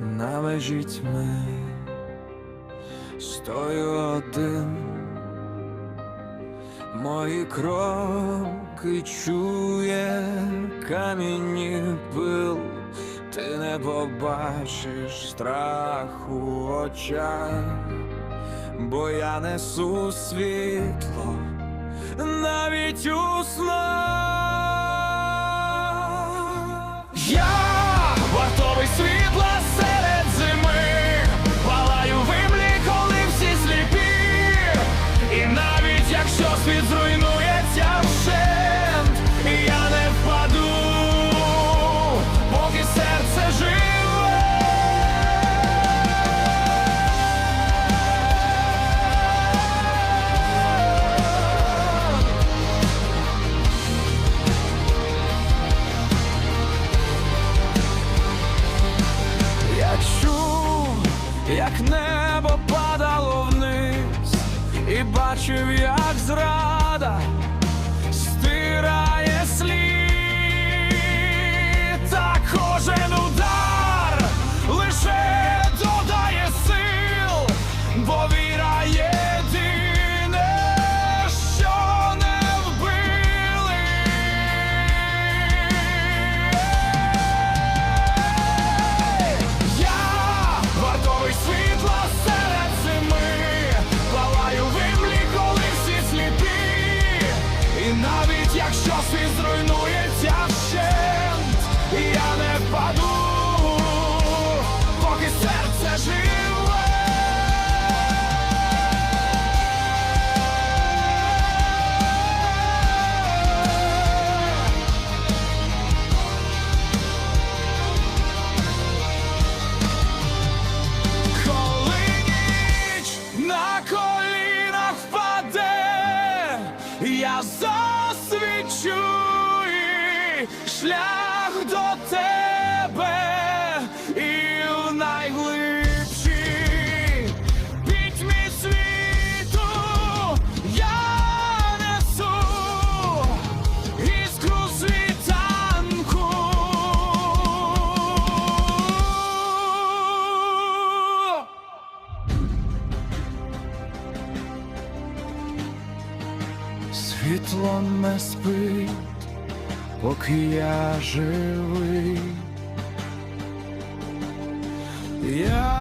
на межі тьми, стою один, мої кроки чує камінні пил, ти не побачиш страху в очах, бо я несу світло навіть у снах. Я світ зруйнується вщент, я не як вниз, бачив, як зрада стирає навіть якщо світ зруйнується вщент, я не впаду, поки серце живе. Я засвічу і шлях до тебе Світло не спить, поки я живий. Я